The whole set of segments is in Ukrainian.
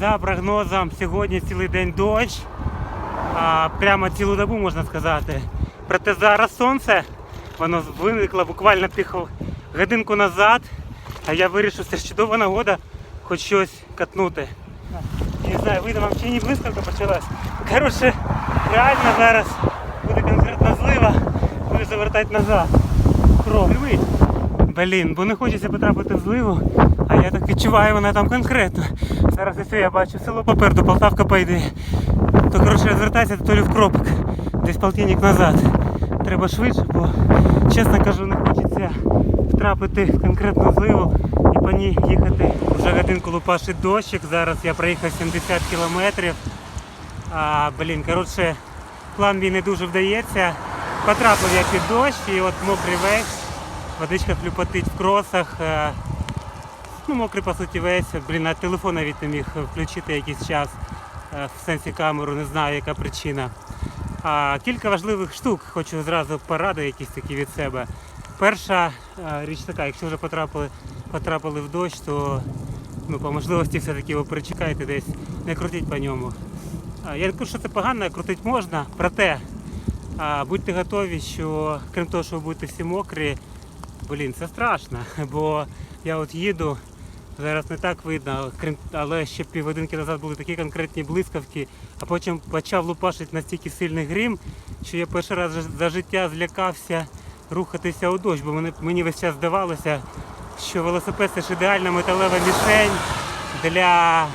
За прогнозом, сьогодні цілий день дощ. А, прямо цілу добу можна сказати. Проте зараз сонце, воно виникло буквально піхо годинку назад. А я вирішив, це ж чудова нагода хоч щось катнути. Не знаю, вийде вам чи ні блискавка почалась. Коротше, реально зараз буде конкретна злива, буде завертати назад. Кров. Блін, бо не хочеться потрапити в зливу, а я так відчуваю, вона там конкретно. Зараз ось я бачу село попереду, Полтавка пойде. То коротше розвертайся то лі в кропик, десь полтинник назад. Треба швидше, бо чесно кажу, не хочеться втрапити в конкретну зливу і по ній їхати. Вже годинку лупашить дощик. Зараз я проїхав 70 кілометрів. А, блін, коротше, план мій не дуже вдається. Потрапив я під дощ і от мокрий весь. Водичка хлюпотить в кросах. е, Ну, мокрий по суті весь. Блін, на телефон навіть не міг включити якийсь час. е, В сенсі камеру, не знаю, яка причина. А, кілька важливих штук хочу зразу поради якісь такі від себе. Перша е, річ така, якщо вже потрапили, потрапили в дощ, то ну, по можливості все-таки ви перечекайте десь, не крутіть по ньому. Я не кажу, що це погано, крутити можна, проте будьте готові, що крім того, що ви будете всі мокрі, блін, це страшно, бо я от їду, зараз не так видно, але ще півгодинки назад були такі конкретні блискавки, а потім почав лупашити настільки сильний грім, що я перший раз за- життя злякався рухатися у дощ, бо мені весь час здавалося, що велосипед це ж ідеальна металева мішень для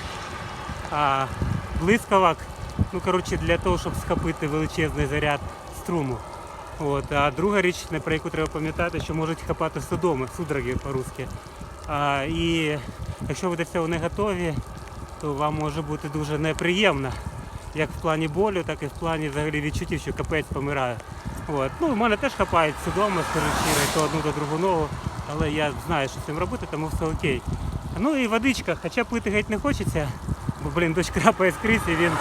а, блискавок, ну коротше для того, щоб схопити величезний заряд струму. От, а друга річ, про яку треба пам'ятати, що можуть хапати судоми, судороги по-русски. А, і якщо ви до цього не готові, то вам може бути дуже неприємно, як в плані болю, так і в плані взагалі відчуттів, що капець помирає. От. Ну, в мене теж хапають судоми, скажу щиро, то одну, то другу ногу, але я знаю, що з цим робити, тому все окей. Ну і водичка, хоча пити геть не хочеться, бо, блін, дощ крапає скрізь, і він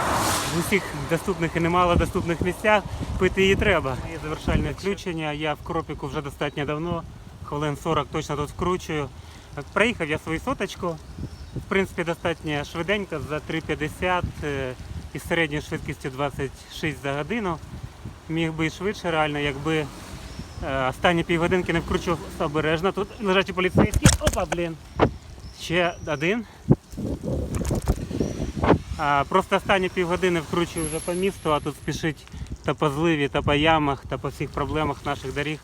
в усіх доступних і немало доступних місцях пити її треба. Є завершальне включення. Я в кропіку вже достатньо давно, хвилин 40 точно тут вкручую. Проїхав я свою соточку. В принципі, достатньо швиденько за 3,50 е, із середньою швидкістю 26 за годину. Міг би і швидше, реально, якби е, останні півгодинки не вкручував обережно. Тут лежачі поліцейські. Опа, блін. Ще один. Просто останні півгодини вкручую вже по місту, а тут спішить та по зливі, та по ямах, та по всіх проблемах наших доріг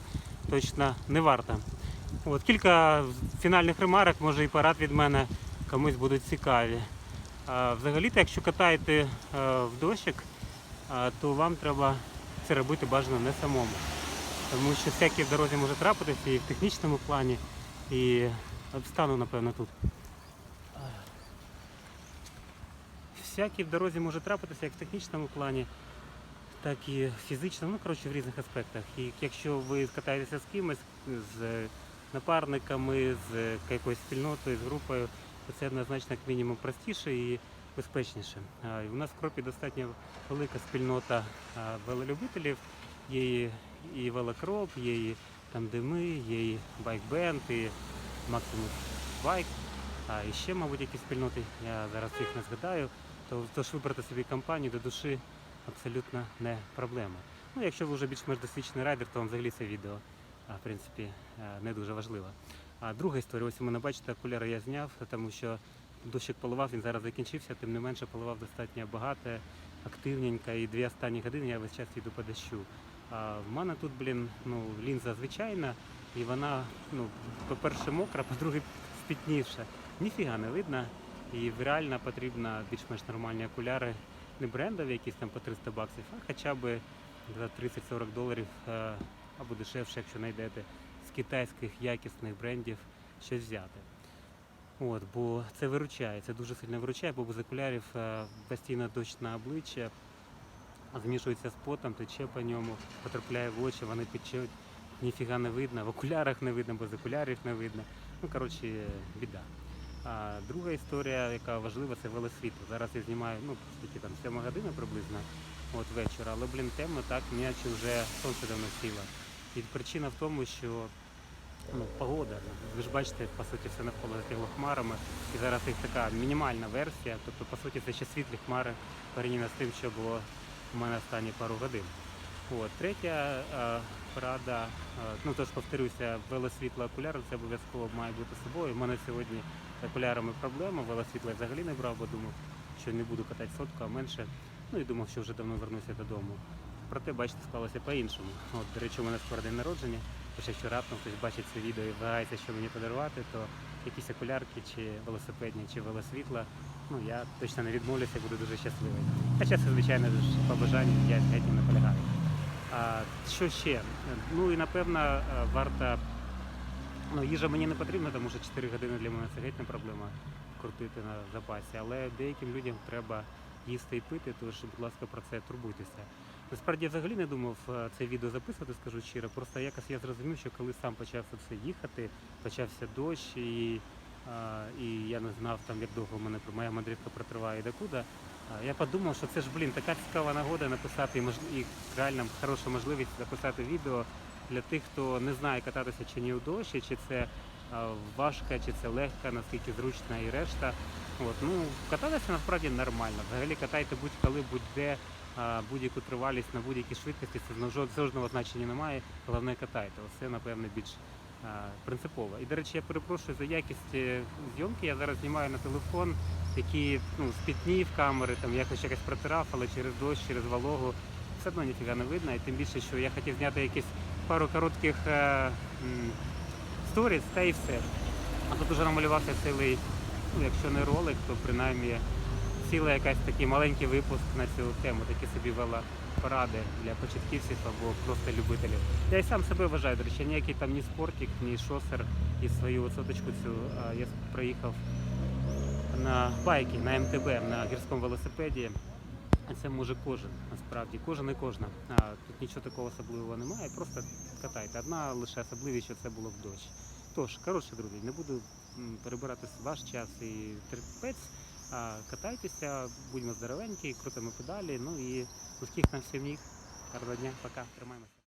точно не варто. От, кілька фінальних ремарок, може і парад від мене комусь будуть цікаві. Взагалі-то, якщо катаєте е, в дощик, то вам треба це робити бажано не самому. Тому що всякі в дорозі може трапитися і в технічному плані, і от стану, напевно, тут. Всякі в дорозі може трапитися як в технічному плані, так і в фізичному, ну коротше в різних аспектах. І якщо ви катаєтеся з кимось, з напарниками, з якоюсь спільнотою, з групою, то це однозначно як мінімум простіше і безпечніше. А, і У нас в Кропі достатньо велика спільнота велолюбителів. Є і- і велокроп, є і тандеми, є і байкбенд, і Maximus Bike. А і ще, мабуть, якісь спільноти, я зараз їх не згадаю, тож вибрати собі компанію до душі абсолютно не проблема. Ну, якщо ви вже більш-менш досвідчений райдер, то вам взагалі це відео в принципі е, не дуже важливо. А друга історія, ось у мене бачите, окуляри я зняв, тому що дощик поливав, він зараз закінчився, тим не менше поливав достатньо багато, активненько, і дві останні години я весь час їду по дощу. А в мене тут, блін, ну, лінза звичайна, і вона, ну, по-перше, мокра, по-друге, спітніша. Ніфіга не видно. І реально потрібно більш-менш нормальні окуляри, не брендові, якісь там по 300 баксів, а хоча б за 30-40 доларів е, або дешевше, якщо знайдете з китайських якісних брендів щось взяти. От, бо це виручає, це дуже сильно виручає, бо без окулярів е, постійно дощ на обличчя, змішується з потом, тече по ньому, потрапляє в очі, вони печуть, ніфіга не видно, в окулярах не видно, без окулярів не видно. Ну, коротше, біда. А друга історія, яка важлива, це велосвітло. Зараз я знімаю, ну, скільки там, 7 година приблизно, от вечора, але, блін, темно так, м'яче вже сонце давно сіло. І причина в тому, що ну, погода. Ви ж бачите, по суті, все навколо затягло хмарами. І зараз їх така мінімальна версія. Тобто, по суті, це ще світлі хмари порівняно з тим, що було у мене останні пару годин. От. Третя порада, е, ну тож повторюся, велосвітло окуляри це обов'язково має бути з собою. У мене сьогодні з окулярами проблема, велосвітла я взагалі не брав, бо думав, що не буду катати сотку, а менше. Ну і думав, що вже давно вернуся додому. Проте, бачите, склалося по-іншому. От, до речі, у мене скоро день народження. Тож якщо раптом хтось бачить це відео і вагається, що мені подарувати, то якісь окулярки, чи велосипедні, чи велосвітла, ну я точно не відмовлюся, буду дуже щасливий. Хоча це, звичайно, по бажанню я геть не наполягаю. А, що ще? Ну і напевно е, варто. Ну, їжа мені не потрібна, тому що 4 години для мене це геть не проблема крутити на запасі. Але деяким людям треба їсти і пити, тож, будь ласка, про це турбуйтеся. Насправді я взагалі не думав е, це відео записувати, скажу щиро. Просто якось я зрозумів, що коли сам почав це їхати, почався дощ і, і я не знав там, як довго мене моя мандрівка протриває і докуди. Я подумав, що це ж блін, така цікава нагода написати і, мож... і реально хороша можливість записати відео для тих, хто не знає кататися чи ні у дощі, чи це важко, чи це легко, наскільки зручно і решта. От, ну, кататися насправді нормально. Взагалі катайте будь-коли, будь-де, будь-яку тривалість на будь-якій швидкості, це жод- жодного значення немає. Головне катайте. Оце, напевне, більш а, принципово. І, до речі, я перепрошую за якість е, зйомки. Я зараз знімаю на телефон, який ну, спітнів камери, там якось якось протирав, але через дощ, через вологу все одно ніфіга не видно. І тим більше, що я хотів зняти якісь пару коротких е, сторіс, та і все. А тут уже намалювався цілий, ну якщо не ролик, то принаймні ціла якась такий маленький випуск на цю тему, такі собі вела поради для початківців або просто любителів. Я і сам себе вважаю, до речі, ніякий там ні спортик, ні шосер і свою соточку цю я проїхав на байки, на МТБ, на гірському велосипеді. А це може кожен, насправді, кожен і кожна. Тут нічого такого особливого немає, просто катайте. Одна лише особливість, що це було в дощ. Тож, коротше, друзі, не буду перебирати ваш час і терпець. Катайтеся, будьмо здоровенькі, крутимо педалі. Ну і успіх нам всім ніг. Гарного дня, пока, тримаємося.